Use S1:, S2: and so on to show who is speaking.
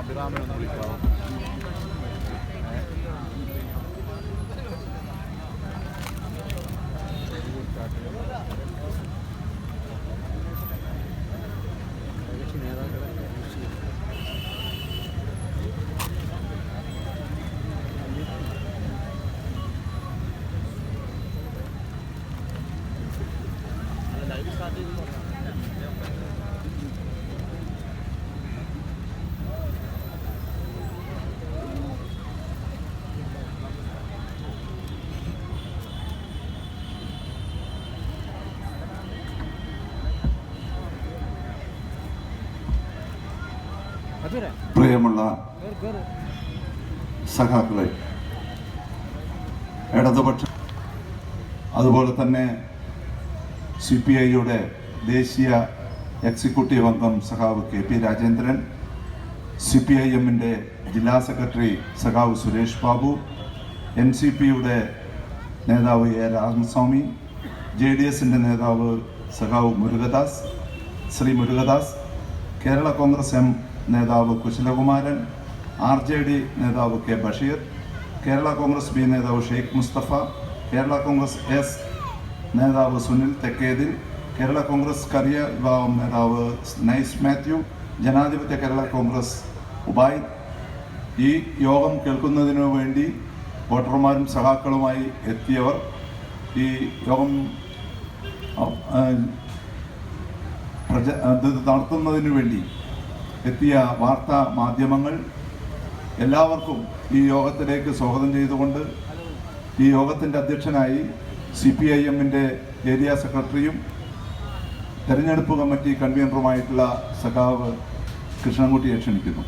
S1: അഭിറാമിനൊന്ന് വിളിക്കാവോ Thank you. പ്രിയമുള്ള സഖാക്കളെ ഇടതുപക്ഷ അതുപോലെ തന്നെ സി പി ഐയുടെ ദേശീയ എക്സിക്യൂട്ടീവ് അംഗം സഖാവ് K P Rajendran C P I എമ്മിന്റെ ജില്ലാ സെക്രട്ടറി സഖാവ് സുരേഷ് ബാബു എൻ സി പിയുടെ നേതാവ് എ രാമസ്വാമി ജെ ഡി എസിന്റെ നേതാവ് സഖാവ് മുരുകദാസ് ശ്രീ മുരുകദാസ് കേരള കോൺഗ്രസ് എം നേതാവ് കുശലകുമാരൻ ആർ ജെ ഡി നേതാവ് K Basheer Kerala Congress B നേതാവ് ഷെയ്ഖ് മുസ്തഫ കേരള കോൺഗ്രസ് എസ് നേതാവ് സുനിൽ തെക്കേതിൽ കേരള കോൺഗ്രസ് കരിയ വിഭാഗം നേതാവ് നൈസ് മാത്യു ജനാധിപത്യ കേരള കോൺഗ്രസ് ഉബായ്. ഈ യോഗം കേൾക്കുന്നതിനു വേണ്ടി വോട്ടർമാരും സഖാക്കളുമായി എത്തിയവർ ഈ യോഗം പ്രജ നടത്തുന്നതിനു വേണ്ടി എത്തിയ വാർത്താ മാധ്യമങ്ങൾ എല്ലാവർക്കും ഈ യോഗത്തിലേക്ക് സ്വാഗതം ചെയ്തുകൊണ്ട് ഈ യോഗത്തിന്റെ അധ്യക്ഷനായി സി പി ഐ എമ്മിന്റെ ഏരിയ സെക്രട്ടറിയും തെരഞ്ഞെടുപ്പ് കമ്മിറ്റി കൺവീനറുമായിട്ടുള്ള സഖാവ് കൃഷ്ണൻകുട്ടിയെ ക്ഷണിക്കുന്നു.